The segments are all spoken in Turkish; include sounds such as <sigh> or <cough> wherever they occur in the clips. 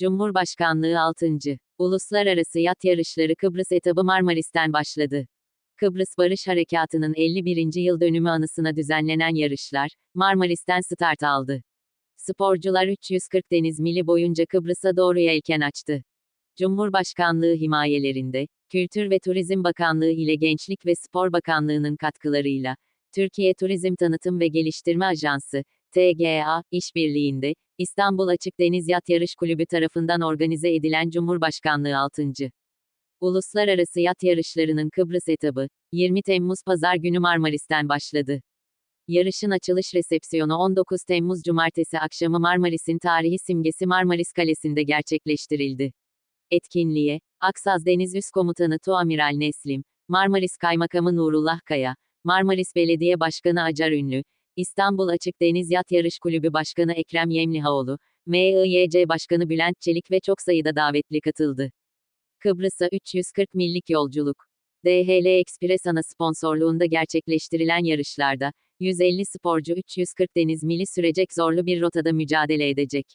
Cumhurbaşkanlığı 6. Uluslararası Yat Yarışları Kıbrıs etabı Marmaris'ten başladı. Kıbrıs Barış Harekatı'nın 51. yıl dönümü anısına düzenlenen yarışlar, Marmaris'ten start aldı. Sporcular 340 deniz mili boyunca Kıbrıs'a doğru yelken açtı. Cumhurbaşkanlığı himayelerinde, Kültür ve Turizm Bakanlığı ile Gençlik ve Spor Bakanlığı'nın katkılarıyla, Türkiye Turizm Tanıtım ve Geliştirme Ajansı, TGA, işbirliğinde, İstanbul Açık Deniz Yat Yarış Kulübü tarafından organize edilen Cumhurbaşkanlığı 6. Uluslararası Yat Yarışları'nın Kıbrıs etabı, 20 Temmuz Pazar günü Marmaris'ten başladı. Yarışın açılış resepsiyonu 19 Temmuz Cumartesi akşamı Marmaris'in tarihi simgesi Marmaris Kalesi'nde gerçekleştirildi. Etkinliğe, Aksaz Deniz Üst Komutanı Tuamiral Neslim, Marmaris Kaymakamı Nurullah Kaya, Marmaris Belediye Başkanı Acar Ünlü, İstanbul Açık Deniz Yat Yarış Kulübü Başkanı Ekrem Yemlihaoğlu, MIYC Başkanı Bülent Çelik ve çok sayıda davetli katıldı. Kıbrıs'a 340 millik yolculuk. DHL Express ana sponsorluğunda gerçekleştirilen yarışlarda, 150 sporcu 340 deniz mili sürecek zorlu bir rotada mücadele edecek.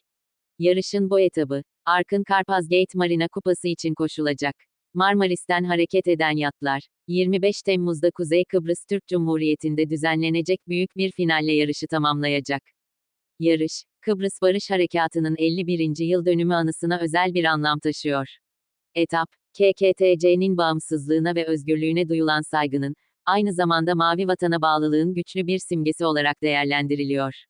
Yarışın bu etabı, Arkın Karpaz Gate Marina Kupası için koşulacak. Marmaris'ten hareket eden yatlar, 25 Temmuz'da Kuzey Kıbrıs Türk Cumhuriyeti'nde düzenlenecek büyük bir finalle yarışı tamamlayacak. Yarış, Kıbrıs Barış Harekatı'nın 51. yıl dönümü anısına özel bir anlam taşıyor. Etap, KKTC'nin bağımsızlığına ve özgürlüğüne duyulan saygının, aynı zamanda mavi vatana bağlılığın güçlü bir simgesi olarak değerlendiriliyor.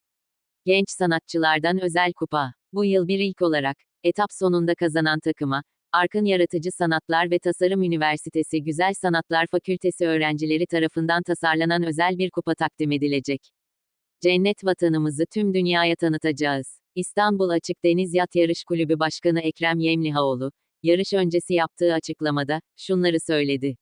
Genç sanatçılardan özel kupa. Bu yıl bir ilk olarak, etap sonunda kazanan takıma, Arkın Yaratıcı Sanatlar ve Tasarım Üniversitesi Güzel Sanatlar Fakültesi öğrencileri tarafından tasarlanan özel bir kupa takdim edilecek. Cennet vatanımızı tüm dünyaya tanıtacağız. İstanbul Açık Deniz Yat Yarış Kulübü Başkanı Ekrem Yemlihaoğlu, yarış öncesi yaptığı açıklamada, şunları söyledi.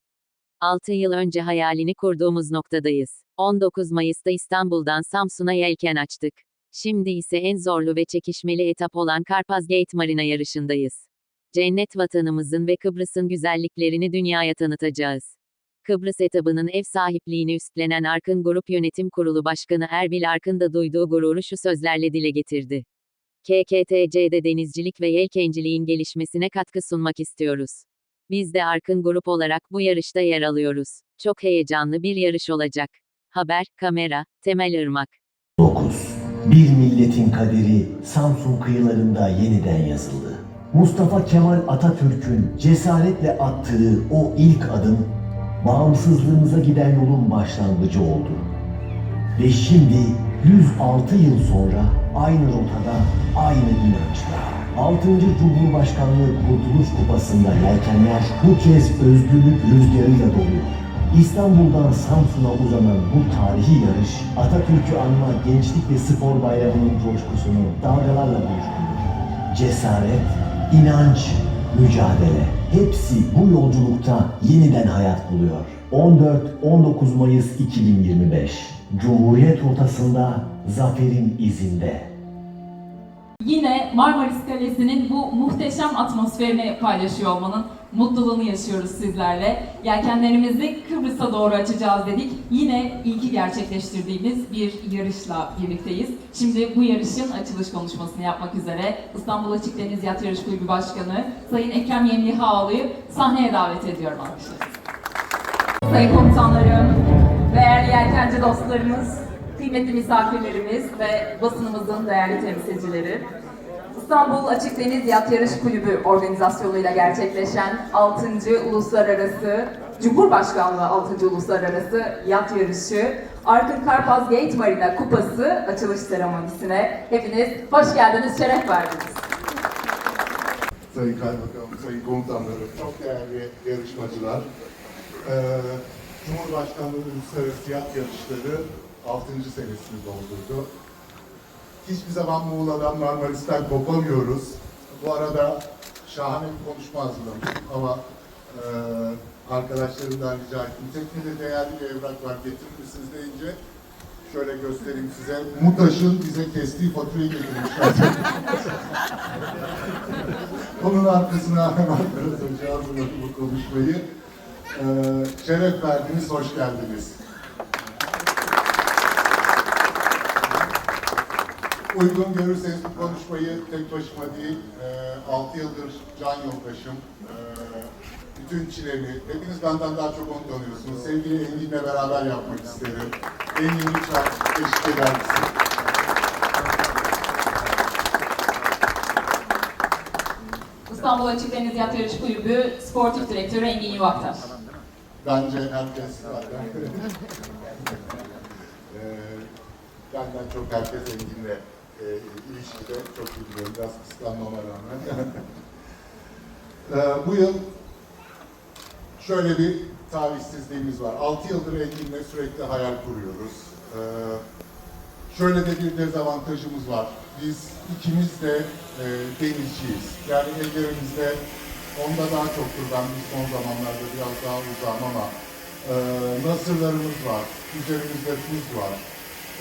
6 yıl önce hayalini kurduğumuz noktadayız. 19 Mayıs'ta İstanbul'dan Samsun'a yelken açtık. Şimdi ise en zorlu ve çekişmeli etap olan Karpaz Gate Marina yarışındayız. Cennet vatanımızın ve Kıbrıs'ın güzelliklerini dünyaya tanıtacağız. Kıbrıs etabının ev sahipliğini üstlenen Arkın Grup Yönetim Kurulu Başkanı Erbil Arkın da duyduğu gururu şu sözlerle dile getirdi. KKTC'de denizcilik ve yelkenciliğin gelişmesine katkı sunmak istiyoruz. Biz de Arkın Grup olarak bu yarışta yer alıyoruz. Çok heyecanlı bir yarış olacak. Haber, kamera, Temel Irmak. 9. Bir milletin kaderi Samsun kıyılarında yeniden yazıldı. Mustafa Kemal Atatürk'ün cesaretle attığı o ilk adım, bağımsızlığımıza giden yolun başlangıcı oldu. Ve şimdi 106 yıl sonra aynı rotada, aynı inançla 6. Cumhurbaşkanlığı Kurtuluş Kupası'nda yelkenler bu kez özgürlük rüzgarıyla doluyor. İstanbul'dan Samsun'a uzanan bu tarihi yarış Atatürk'ü anma Gençlik ve Spor Bayramı'nın coşkusunu dalgalarla buluşturdu. Cesaret, inanç, mücadele hepsi bu yolculukta yeniden hayat buluyor. 14-19 Mayıs 2025 Cumhuriyet rotasında zaferin izinde. Yine Marmaris Kalesi'nin bu muhteşem atmosferini paylaşıyor olmanın mutluluğunu yaşıyoruz sizlerle. Yelkenlerimizi Kıbrıs'a doğru açacağız dedik. Yine ilki gerçekleştirdiğimiz bir yarışla birlikteyiz. Şimdi bu yarışın açılış konuşmasını yapmak üzere İstanbul Açık Deniz Yat Yarış Kulübü Başkanı Sayın Ekrem Yemlihaoğlu'yu sahneye davet ediyorum arkadaşlar. Sayın komutanlarım, değerli yelkenci dostlarımız, kıymetli misafirlerimiz ve basınımızın değerli temsilcileri. İstanbul Açık Deniz Yat Yarış Kulübü organizasyonuyla gerçekleşen 6. Uluslararası Cumhurbaşkanlığı 6. Uluslararası Yat Yarışı Arkın Karpaz Gate Marina Kupası açılış seremonisine hepiniz hoş geldiniz, şeref verdiniz. Sayın Kaymakam, Sayın Komutanlarım, çok değerli yarışmacılar. Ee, Cumhurbaşkanlığı Uluslararası Yat Yarışları 6. senesini doldurdu. Hiçbir zaman Muğla'dan, Marmaris'ten kopamıyoruz. Bu arada şahane bir konuşma hazırlamıştım ama e, arkadaşlarımdan rica ettim. Teknede değerli bir evrak var, getirir misiniz deyince şöyle göstereyim size. MUTAŞ'ın bize kestiği faturayı getirmişler. <laughs> Onun arkasına hemen biraz önce hazırladım bu konuşmayı. Ee, şeref verdiniz, hoş geldiniz. Uygun görürseniz bu konuşmayı tek başıma değil, 6 yıldır can yoldaşım, e, bütün çilemi, hepiniz benden daha çok onu tanıyorsunuz. Sevgili Engin'le beraber yapmak isterim. Engin lütfen eşlik eder misin? İstanbul Açık Deniz Yat Yarış Kulübü Sportif Direktörü Engin Yuvaktaş. Bence herkes zaten. Eee, <laughs> benden çok herkes Engin'le e, ilişkide çok ilgileniyor. Biraz kıskanmama rağmen. Eee, <laughs> bu yıl şöyle bir talihsizliğimiz var. 6 yıldır Engin'le sürekli hayal kuruyoruz. Eee, şöyle de bir dezavantajımız var. Biz ikimiz de e, denizciyiz. Yani ellerimizde onda daha çoktur. Ben bir son zamanlarda biraz daha uzağım ama e, nasırlarımız var. Üzerimizde tuz var.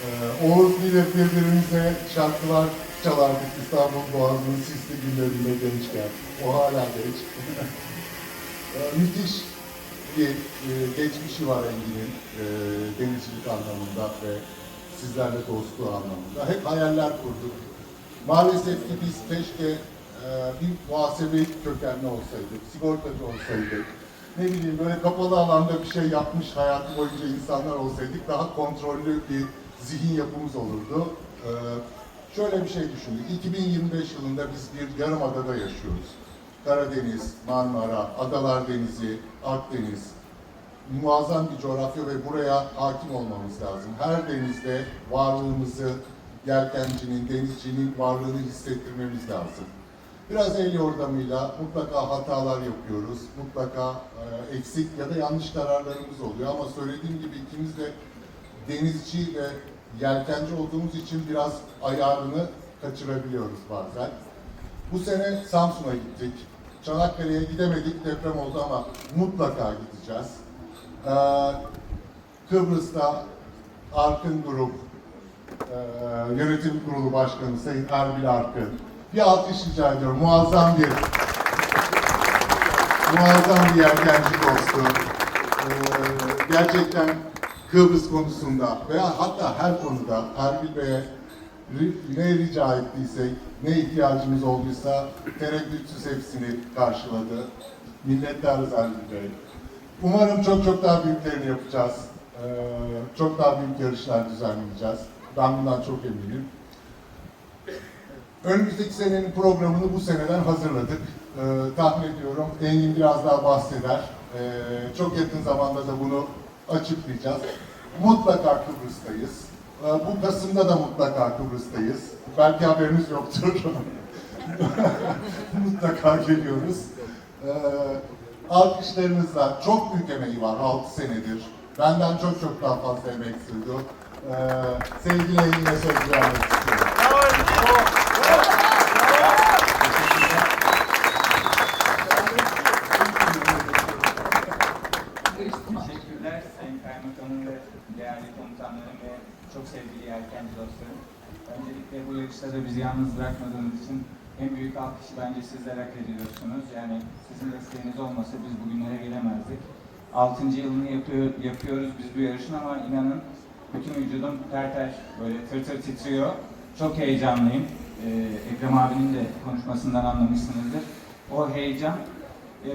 E, Oğuz bilir birbirimize şarkılar çalardık İstanbul Boğazı'nın sisli günlerinde gençken. O hala genç. <laughs> E, müthiş bir e, geçmişi var Engin'in e, denizcilik anlamında ve sizlerle dostluğu anlamında. Hep hayaller kurduk. Maalesef ki biz keşke e, bir muhasebe kökenli olsaydık, sigortacı olsaydık, ne bileyim böyle kapalı alanda bir şey yapmış hayatı boyunca insanlar olsaydık daha kontrollü bir zihin yapımız olurdu. E, şöyle bir şey düşündük. 2025 yılında biz bir yarımadada yaşıyoruz. Karadeniz, Marmara, Adalar Denizi, Akdeniz, muazzam bir coğrafya ve buraya hakim olmamız lazım. Her denizde varlığımızı, yelkencinin, denizcinin varlığını hissettirmemiz lazım. Biraz el yordamıyla mutlaka hatalar yapıyoruz, mutlaka e, eksik ya da yanlış kararlarımız oluyor ama söylediğim gibi ikimiz de denizci ve yelkenci olduğumuz için biraz ayarını kaçırabiliyoruz bazen. Bu sene Samsun'a gittik. Çanakkale'ye gidemedik, deprem oldu ama mutlaka gideceğiz. Ee, Kıbrıs'ta Arkın Grup e, Yönetim Kurulu Başkanı Sayın Erbil Arkın. Bir alkış rica ediyorum. Muazzam bir muazzam bir yelkenci dostu. Ee, gerçekten Kıbrıs konusunda veya hatta her konuda Erbil Bey'e ne rica ettiysek, ne ihtiyacımız olduysa tereddütsüz hepsini karşıladı. Minnettarız Erbil Bey. Umarım çok çok daha büyüklerini yapacağız. Ee, çok daha büyük yarışlar düzenleyeceğiz. Ben bundan çok eminim. Önümüzdeki senenin programını bu seneden hazırladık. Ee, tahmin ediyorum Engin biraz daha bahseder. Ee, çok yakın zamanda da bunu açıklayacağız. Mutlaka Kıbrıs'tayız. Ee, bu Kasım'da da mutlaka Kıbrıs'tayız. Belki haberiniz yoktur. <laughs> mutlaka geliyoruz. Ee, alkışlarınızla çok büyük emeği var 6 senedir. Benden çok çok daha fazla emek sürdü. Ee, sevgili Engin'e söz vermek istiyorum. Teşekkürler Sayın Kaymakamım ve değerli komutanlarım ve çok yelkenci dostlarım. Öncelikle bu yarışta da bizi yalnız bırakmadığınız için en büyük alkışı bence sizler hak ediyorsunuz. Yani sizin desteğiniz olmasa biz bugünlere gelemezdik. Altıncı yılını yapıyor, yapıyoruz biz bu yarışın ama inanın bütün vücudum ter ter böyle tır tır titriyor. Çok heyecanlıyım. Ee, Ekrem abinin de konuşmasından anlamışsınızdır. O heyecan e,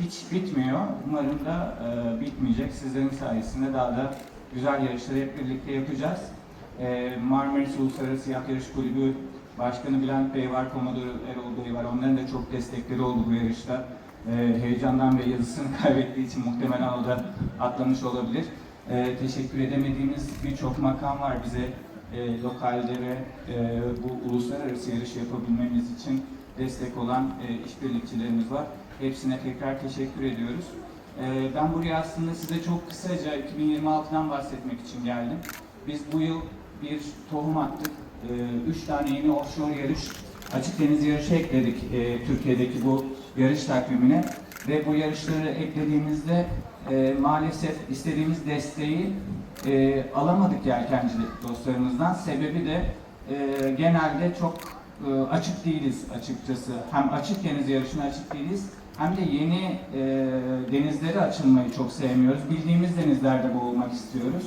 hiç bitmiyor. Umarım da e, bitmeyecek. Sizlerin sayesinde daha da güzel yarışları hep birlikte yapacağız. E, Marmaris Uluslararası Yat Yarış Kulübü Başkanı Bülent Bey var, Komodor Erol Bey var. Onların da çok destekleri oldu bu yarışta. E, heyecandan ve yazısını <laughs> kaybettiği için muhtemelen o da atlamış olabilir. E, teşekkür edemediğimiz birçok makam var bize e, lokalde ve e, bu uluslararası yarış yapabilmemiz için destek olan e, işbirlikçilerimiz var. Hepsine tekrar teşekkür ediyoruz. E, ben buraya aslında size çok kısaca 2026'dan bahsetmek için geldim. Biz bu yıl bir tohum attık. E, üç tane yeni offshore yarış, açık deniz yarışı ekledik e, Türkiye'deki bu yarış takvimine. Ve bu yarışları eklediğimizde e, maalesef istediğimiz desteği e, alamadık yelkenci dostlarımızdan. Sebebi de e, genelde çok e, açık değiliz açıkçası. Hem açık deniz yarışına açık değiliz hem de yeni e, denizlere açılmayı çok sevmiyoruz. Bildiğimiz denizlerde boğulmak istiyoruz.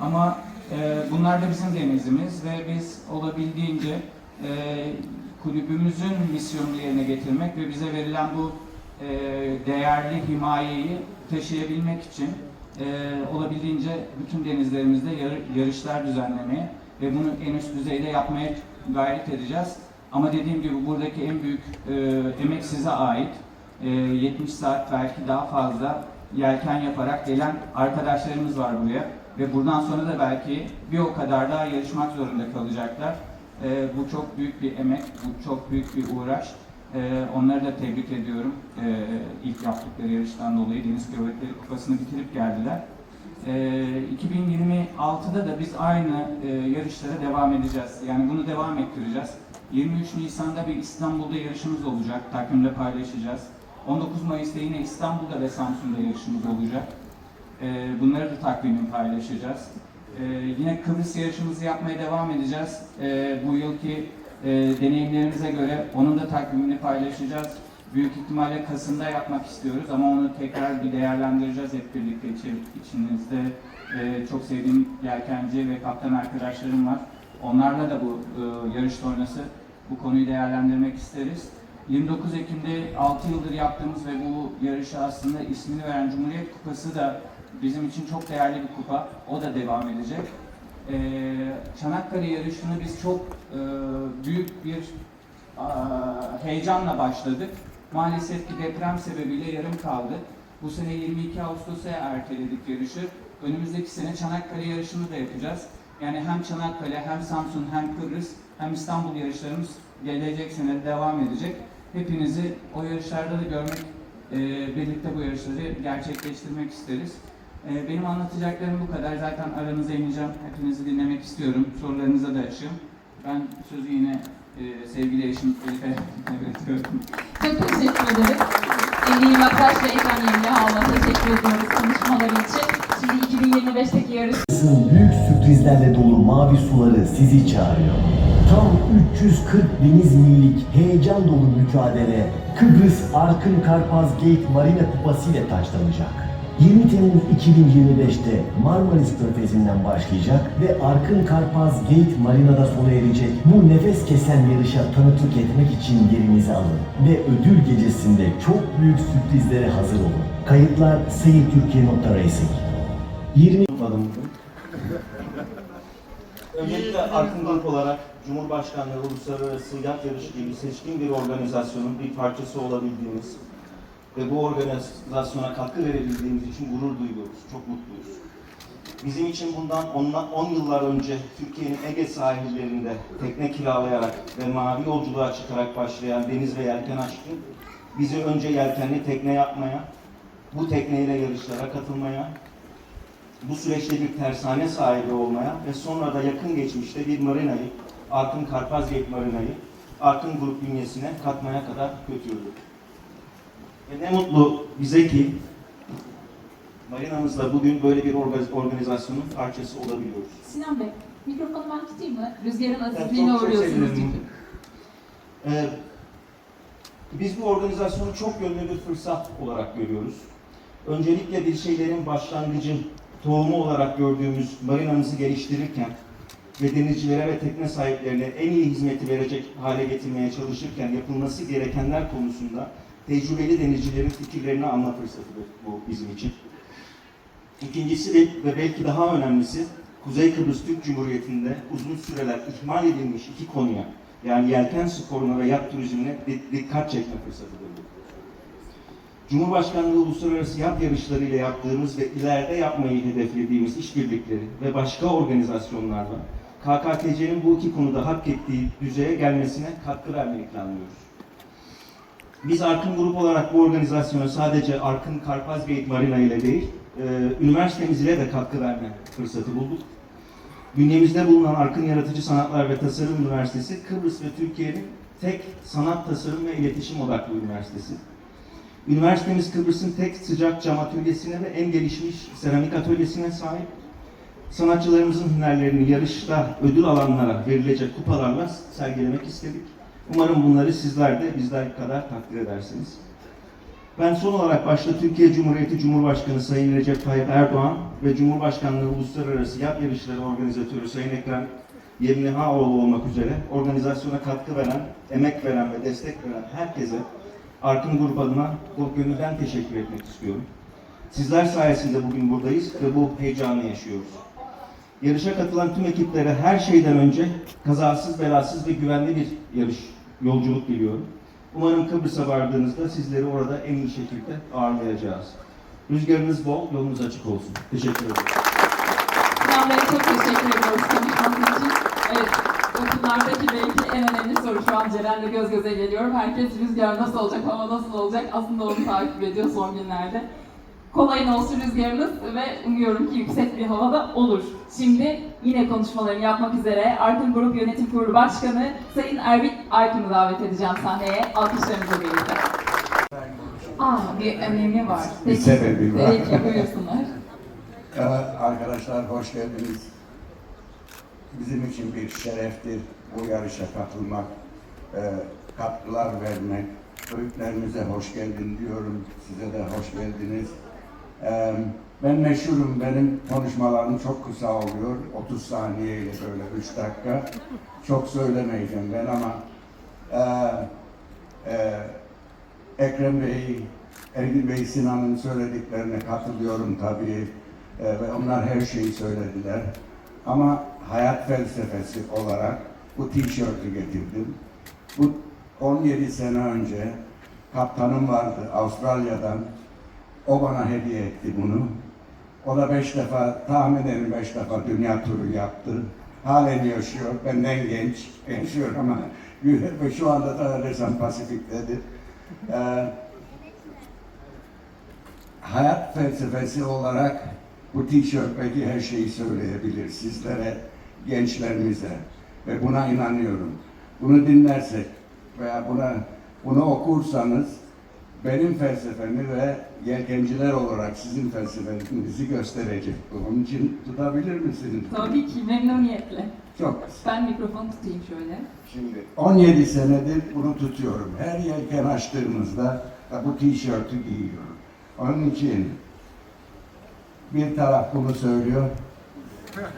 Ama Ee, bunlar da bizim denizimiz ve biz olabildiğince e, kulübümüzün misyonunu yerine getirmek ve bize verilen bu e, değerli himayeyi taşıyabilmek için e, olabildiğince bütün denizlerimizde yar- yarışlar düzenlemeye ve bunu en üst düzeyde yapmaya gayret edeceğiz. Ama dediğim gibi buradaki en büyük e, emek size ait. E, 70 saat belki daha fazla yelken yaparak gelen arkadaşlarımız var buraya ve buradan sonra da belki bir o kadar daha yarışmak zorunda kalacaklar. E, bu çok büyük bir emek, bu çok büyük bir uğraş. E, onları da tebrik ediyorum. E, ilk yaptıkları yarıştan dolayı Deniz Kıyafetleri Kupası'nı bitirip geldiler. E, 2026'da da biz aynı e, yarışlara devam edeceğiz. Yani bunu devam ettireceğiz. 23 Nisan'da bir İstanbul'da yarışımız olacak. Takvimde paylaşacağız. 19 Mayıs'ta yine İstanbul'da ve Samsun'da yarışımız olacak. Ee, bunları da takvimini paylaşacağız. Ee, yine Kıbrıs yarışımızı yapmaya devam edeceğiz. Ee, bu yılki e, deneyimlerimize göre onun da takvimini paylaşacağız. Büyük ihtimalle Kasım'da yapmak istiyoruz ama onu tekrar bir değerlendireceğiz hep birlikte içi- içinizde. çok sevdiğim yelkenci ve kaptan arkadaşlarım var. Onlarla da bu e, yarış sonrası bu konuyu değerlendirmek isteriz. 29 Ekim'de 6 yıldır yaptığımız ve bu yarışa aslında ismini veren Cumhuriyet Kupası da bizim için çok değerli bir kupa. O da devam edecek. Ee, Çanakkale yarışını biz çok e, büyük bir aa, heyecanla başladık. Maalesef ki deprem sebebiyle yarım kaldı. Bu sene 22 Ağustos'a erteledik yarışı. Önümüzdeki sene Çanakkale yarışını da yapacağız. Yani hem Çanakkale hem Samsun hem Kıbrıs hem İstanbul yarışlarımız gelecek sene devam edecek. Hepinizi o yarışlarda da görmek, e, birlikte bu yarışları gerçekleştirmek isteriz. E, benim anlatacaklarım bu kadar. Zaten aranıza ineceğim. Hepinizi dinlemek istiyorum. Sorularınıza da açığım. Ben sözü yine e, sevgili eşim Elif'e <laughs> devrediyorum. Çok teşekkür ederiz. Engin Baktaş ve Ekrem Yemlihal'la teşekkür ediyoruz konuşmaları için. Şimdi 2025'teki yarış büyük sürprizlerle dolu mavi suları sizi çağırıyor. Tam 340 deniz millik heyecan dolu mücadele Kıbrıs Arkın Karpaz Gate Marina Kupası ile taçlanacak. 20 Temmuz 2025'te Marmaris Körfezi'nden başlayacak ve Arkın Karpaz Gate Marina'da sona erecek bu nefes kesen yarışa tanıklık etmek için yerinizi alın ve ödül gecesinde çok büyük sürprizlere hazır olun. Kayıtlar seyirtürkiye.racing 20 Tutmadım bugün. Öncelikle Arkın Grup olarak Cumhurbaşkanlığı Uluslararası Yat Yarışı gibi seçkin bir organizasyonun bir parçası olabildiğimiz ve bu organizasyona katkı verebildiğimiz için gurur duyuyoruz, çok mutluyuz. Bizim için bundan 10 yıllar önce Türkiye'nin Ege sahillerinde tekne kiralayarak ve mavi yolculuğa çıkarak başlayan deniz ve yelken aşkı bizi önce yelkenli tekne yapmaya, bu tekneyle yarışlara katılmaya, bu süreçte bir tersane sahibi olmaya ve sonra da yakın geçmişte bir marinayı, Arkın Karpazgate Marinayı, Arkın Grup bünyesine katmaya kadar götürdü. Ve ne mutlu bize ki marinamızda bugün böyle bir orga- organizasyonun parçası olabiliyoruz. Sinan Bey, mikrofonu ben tutayım mı? Rüzgarın Evet, azizliğine çok uğruyorsunuz çünkü. Ee, biz bu organizasyonu çok yönlü bir fırsat olarak görüyoruz. Öncelikle bir şeylerin başlangıcı, tohumu olarak gördüğümüz marinamızı geliştirirken ve denizcilere ve tekne sahiplerine en iyi hizmeti verecek hale getirmeye çalışırken yapılması gerekenler konusunda tecrübeli denizcilerin fikirlerini alma fırsatıdır bu bizim için. İkincisi de ve belki daha önemlisi Kuzey Kıbrıs Türk Cumhuriyeti'nde uzun süreler ihmal edilmiş iki konuya yani yelken sporuna ve yat turizmine di- dikkat çekme fırsatıdır bu. Cumhurbaşkanlığı uluslararası yat yarışları ile yaptığımız ve ileride yapmayı hedeflediğimiz işbirlikleri ve başka organizasyonlarla KKTC'nin bu iki konuda hak ettiği düzeye gelmesine katkı vermeyi planlıyoruz. Biz Arkın Grup olarak bu organizasyona sadece Arkın Karpazgate Marina ile değil, e, üniversitemiz ile de katkı verme fırsatı bulduk. Bünyemizde bulunan Arkın Yaratıcı Sanatlar ve Tasarım Üniversitesi, Kıbrıs ve Türkiye'nin tek sanat tasarım ve iletişim odaklı üniversitesi. Üniversitemiz Kıbrıs'ın tek sıcak cam atölyesine ve en gelişmiş seramik atölyesine sahip. Sanatçılarımızın hünerlerini yarışta ödül alanlara verilecek kupalarla sergilemek istedik. Umarım bunları sizler de bizler kadar takdir edersiniz. Ben son olarak başta Türkiye Cumhuriyeti Cumhurbaşkanı Sayın Recep Tayyip Erdoğan ve Cumhurbaşkanlığı Uluslararası Yat Yarışları Organizatörü Sayın Ekrem Yemlihaoğlu olmak üzere organizasyona katkı veren, emek veren ve destek veren herkese Arkın Grup adına bu gönülden teşekkür etmek istiyorum. Sizler sayesinde bugün buradayız ve bu heyecanı yaşıyoruz. Yarışa katılan tüm ekiplere her şeyden önce kazasız belasız ve güvenli bir yarış yolculuk diliyorum. Umarım Kıbrıs'a vardığınızda sizleri orada en iyi şekilde ağırlayacağız. Rüzgarınız bol, yolunuz açık olsun. Teşekkür ederim. Bey çok teşekkür ediyoruz konuşması için. Evet, bakımlardaki belki en önemli soru şu an Ceren'le göz göze geliyorum. Herkes rüzgar nasıl olacak, hava nasıl olacak aslında onu takip ediyor son günlerde. Kolayın olsun rüzgarınız ve umuyorum ki yüksek bir havada olur. Şimdi yine konuşmalarını yapmak üzere Arkın Grup Yönetim Kurulu Başkanı Sayın Ervin Arkın'ı davet edeceğim sahneye alkışlarınızla birlikte. Aa, bir önemi var. Bir sebebi var. Peki, buyursunlar. <laughs> Evet, arkadaşlar hoş geldiniz. Bizim için bir şereftir bu yarışa katılmak, e, katkılar vermek. Büyüklerimize hoş geldin diyorum, size de hoş geldiniz. E, ben meşhurum, benim konuşmalarım çok kısa oluyor. 30 saniyeyle böyle 3 dakika. Çok söylemeyeceğim ben ama e, e, Ekrem Bey, Ergin Bey, Sinan'ın söylediklerine katılıyorum tabii. Ee, ve onlar her şeyi söylediler. Ama hayat felsefesi olarak bu tişörtü getirdim. Bu 17 sene önce kaptanım vardı Avustralya'dan. O bana hediye etti bunu. O da beş defa, tahmin ederim beş defa dünya turu yaptı. Halen yaşıyor, benden genç, yaşıyor ama <laughs> şu anda da Pasifik'tedir. Ee, hayat felsefesi olarak bu tişört belki her şeyi söyleyebilir sizlere, gençlerimize ve buna inanıyorum. Bunu dinlersek veya buna bunu okursanız benim felsefemi ve yelkenciler olarak sizin felsefenizi gösterecek. Onun için tutabilir misiniz? Tabii ki memnuniyetle. Çok Ben mikrofonu tutayım şöyle. Şimdi 17 senedir bunu tutuyorum. Her yelken açtığımızda da bu tişörtü giyiyorum. Onun için bir taraf bunu söylüyor.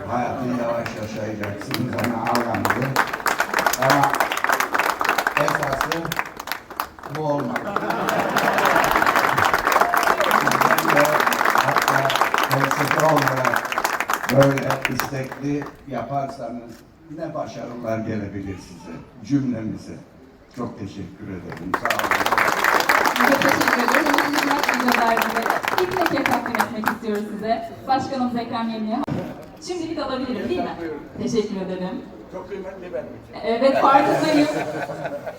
Hayatı yavaş yaşayacaksınız ama Allah'ını. Ama esası bu olmalı. Olarak böyle istekli yaparsanız ne başarılar gelebilir size, cümlemize. Çok teşekkür ederim. Sağ olun. Size teşekkür ederim. Onun için hakkında derdinde bir plake takdim etmek istiyoruz size. Başkanımız Ekrem Yemli'ye. Şimdilik alabilirim değil mi? Teşekkür ederim. Çok kıymetli benim için. Evet farkındayım.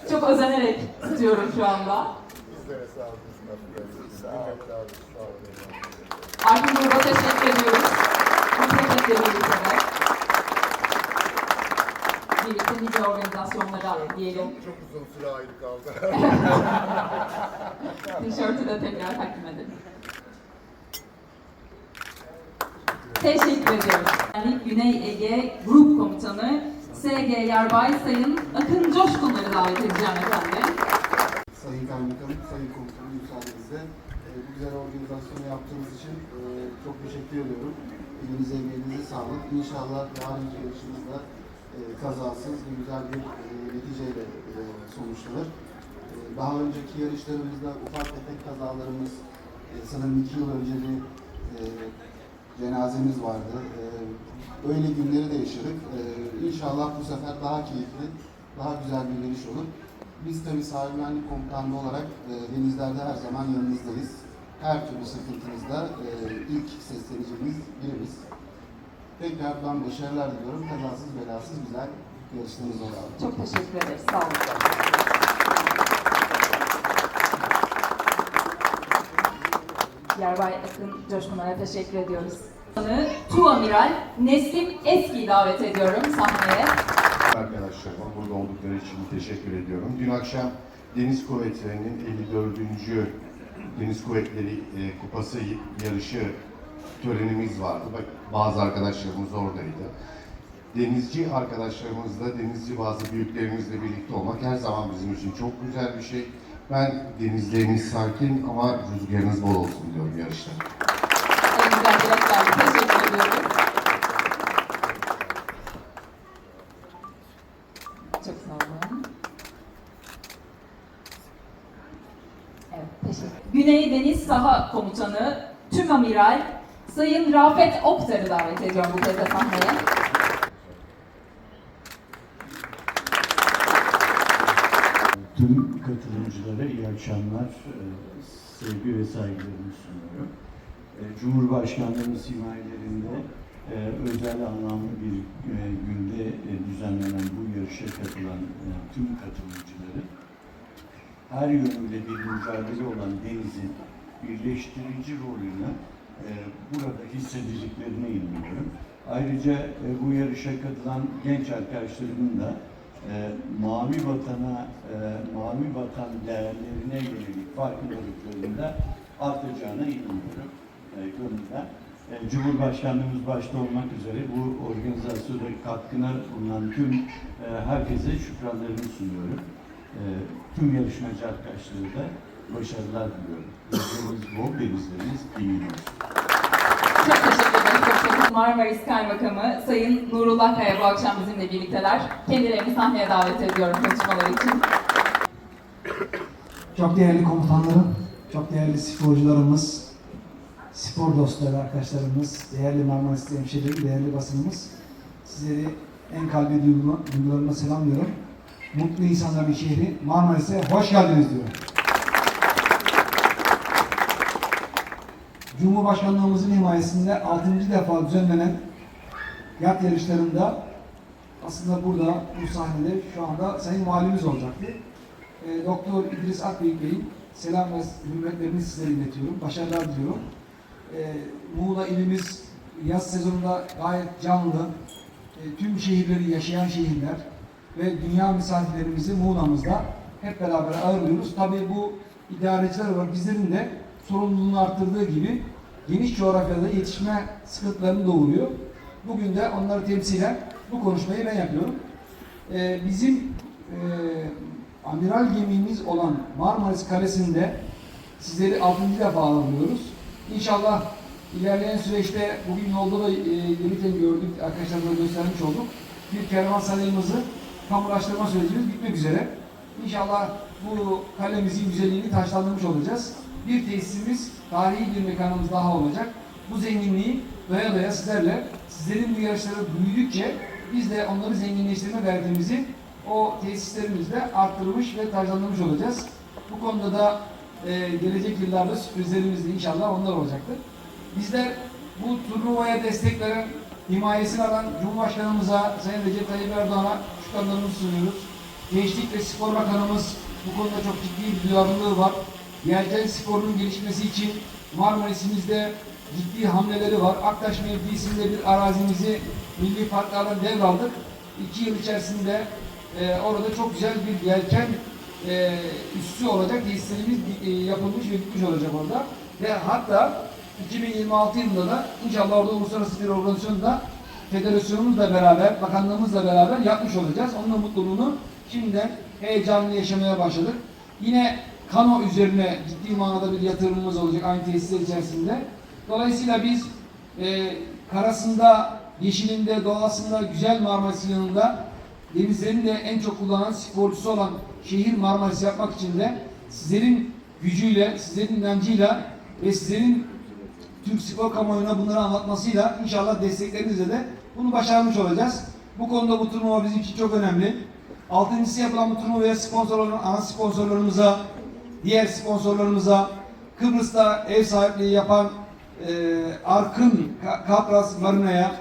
Çok özenerek tutuyorum şu anda. Bizlere sağ olun. Sağ olun. Sağ olun. Arkın Gruba teşekkür ediyoruz. Birlikte de. Birlikte nice organizasyonlara diyelim. Çok uzun süre ayrı kaldı. <laughs> Tişörtü de tekrar takdim edelim. Teşekkür ediyoruz. Yani Güney Ege Grup Komutanı SG Yarbay Sayın Akın Coşkunları davet edeceğim efendim. Sayın Kaymakamım, Sayın Komutanım müsaadenizle bu güzel organizasyonu yaptığınız için e, çok teşekkür ediyorum. Elinize emeğinize sağlık. İnşallah yarınki yarışımızda e, kazasız ve güzel bir e, neticeyle e, sonuçlanır. Daha önceki yarışlarımızda ufak tefek kazalarımız, e, sanırım iki yıl önce bir cenazemiz vardı. Öyle günleri de yaşadık. E, inşallah bu sefer daha keyifli, daha güzel bir yarış olur. Biz tabii sahil güvenlik komutanlığı olarak e, denizlerde her zaman yanınızdayız. Her türlü sıkıntınızda e, ilk sesleneceğimiz birimiz. Tekrardan başarılar diliyorum. Kazasız belasız güzel yarışlarınız olalım. Çok teşekkür ederiz. Sağ olun. Yerbay Akın Coşkunlar'a teşekkür ediyoruz. Tu Amiral Nesim Eski'yi davet ediyorum sahneye. arkadaşlarıma burada oldukları için teşekkür ediyorum. Dün akşam Deniz Kuvvetleri'nin 54. Deniz Kuvvetleri e, Kupası yarışı törenimiz vardı. Bak bazı arkadaşlarımız oradaydı. Denizci arkadaşlarımızla, denizci bazı büyüklerimizle birlikte olmak her zaman bizim için çok güzel bir şey. Ben denizleriniz sakin ama rüzgarınız bol olsun diyorum yarışta. En güzel dileklerle teşekkür ediyoruz. Çok sağ olun. Evet, teşekkür Güney Deniz Saha Komutanı Tüm Amiral Sayın Rafet Oktar'ı davet ediyorum bu kez sahneye. Tüm katılımcılara iyi akşamlar, e, sevgi ve saygılarımı sunuyorum. E, Cumhurbaşkanlığımız himayelerinde e, özel anlamlı bir günde düzenlenen bu yarışa katılan tüm katılımcıları her yönüyle bir mücadele olan denizin birleştirici rolünü e, burada hissedeceklerine inanıyorum. Ayrıca e, bu yarışa katılan genç arkadaşlarımın da e, mavi vatana, e, mavi vatan değerlerine yönelik farkındalıklarında artacağına inanıyorum e, gönülden. Cumhurbaşkanlığımız başta olmak üzere bu organizasyona katkına bulunan tüm e, herkese şükranlarımı sunuyorum. E, tüm yarışmacı arkadaşları da başarılar diliyorum. Denizleriniz bol, denizleriniz emin olsun. Çok teşekkür ederim. Çok teşekkür ederim. Marmaris Kaymakamı Sayın Nurullah Kaya bu akşam bizimle birlikteler. Kendilerini sahneye davet ediyorum konuşmaları için. Çok değerli komutanlarım, çok değerli sporcularımız, spor dostları, arkadaşlarımız, değerli Marmaris hemşehrileri, değerli basınımız. Sizleri en kalbi duygu- duygularımla selamlıyorum. Mutlu insanların şehri Marmaris'e hoş geldiniz diyorum. Cumhurbaşkanlığımızın himayesinde 6. defa düzenlenen yat yarışlarında aslında burada bu sahnede şu anda Sayın Valimiz olacaktı. E, Doktor İdris Akbeyik Bey'in selam ve hürmetlerini sizlere iletiyorum. Başarılar diliyorum. E, Muğla ilimiz yaz sezonunda gayet canlı. E, tüm şehirleri yaşayan şehirler ve dünya misafirlerimizi Muğla'mızda hep beraber ağırlıyoruz. Tabii bu idareciler olarak bizlerin de sorumluluğunu arttırdığı gibi geniş coğrafyada yetişme sıkıntılarını doğuruyor. Bugün de onları temsilen bu konuşmayı ben yapıyorum. E, bizim e, amiral gemimiz olan Marmaris Kalesi'nde sizleri 6. defa ağırlıyoruz. İnşallah ilerleyen süreçte bugün yolda da e, gelirken gördük, arkadaşlarımıza göstermiş olduk. Bir kervansarayımızı kamulaştırma sürecimiz bitmek üzere. İnşallah bu kalemizin güzelliğini taşlandırmış olacağız. Bir tesisimiz, tarihi bir mekanımız daha olacak. Bu zenginliği doya doya sizlerle, sizlerin bu yarışları büyüdükçe biz de onları zenginleştirme derdimizi o tesislerimizde arttırmış ve taşlandırmış olacağız. Bu konuda da e, gelecek yıllarda sürprizlerimiz de inşallah onlar olacaktır. Bizler bu turnuvaya destek veren, himayesini alan Cumhurbaşkanımıza, Sayın Recep Tayyip Erdoğan'a şükranlarımızı sunuyoruz. Gençlik ve Spor Bakanımız bu konuda çok ciddi bir duyarlılığı var. Yelken sporunun gelişmesi için Marmaris'imizde ciddi hamleleri var. Aktaş mevkisinde bir arazimizi milli parklardan devraldık. İki yıl içerisinde e, orada çok güzel bir yelken e, üssü olacak. Tesislerimiz e, yapılmış ve bitmiş olacak orada. Ve hatta 2026 yılında da inşallah orada uluslararası bir organizasyonda federasyonumuzla beraber, bakanlığımızla beraber yapmış olacağız. Onun mutluluğunu şimdiden heyecanlı yaşamaya başladık. Yine kano üzerine ciddi manada bir yatırımımız olacak aynı tesisler içerisinde. Dolayısıyla biz e, karasında, yeşilinde, doğasında, güzel Marmaris'in yanında denizlerin de en çok kullanan sporcusu olan şehir Marmaris yapmak için de sizlerin gücüyle, sizlerin inancıyla ve sizlerin Türk spor kamuoyuna bunları anlatmasıyla inşallah desteklerinizle de bunu başarmış olacağız. Bu konuda bu turnuva bizim için çok önemli. Altıncısı yapılan bu turnuvaya sponsor olan ana sponsorlarımıza, diğer sponsorlarımıza, Kıbrıs'ta ev sahipliği yapan e, Arkın Ka- Kapras Marina'ya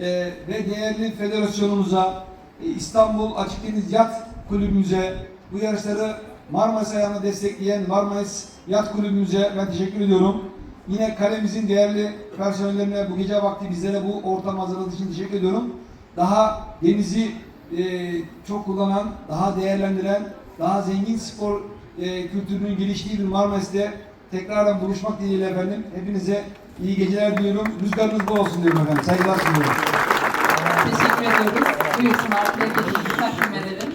e, ve değerli federasyonumuza, e, İstanbul Açık Deniz Yat Kulübümüze, bu yarışları Marmaris ayağına destekleyen Marmaris Yat Kulübümüze ben teşekkür ediyorum. Yine kalemizin değerli personellerine bu gece vakti bizlere bu ortam hazırladığı için teşekkür ediyorum. Daha denizi e, çok kullanan, daha değerlendiren, daha zengin spor e, kültürünün geliştiği bir Marmaris'te tekrardan buluşmak dileğiyle efendim. Hepinize iyi geceler diliyorum. Rüzgarınız bol olsun diyorum efendim. Saygılar sunuyorum. Teşekkür ediyoruz. Buyursunlar. Plaketinizi takdim edelim.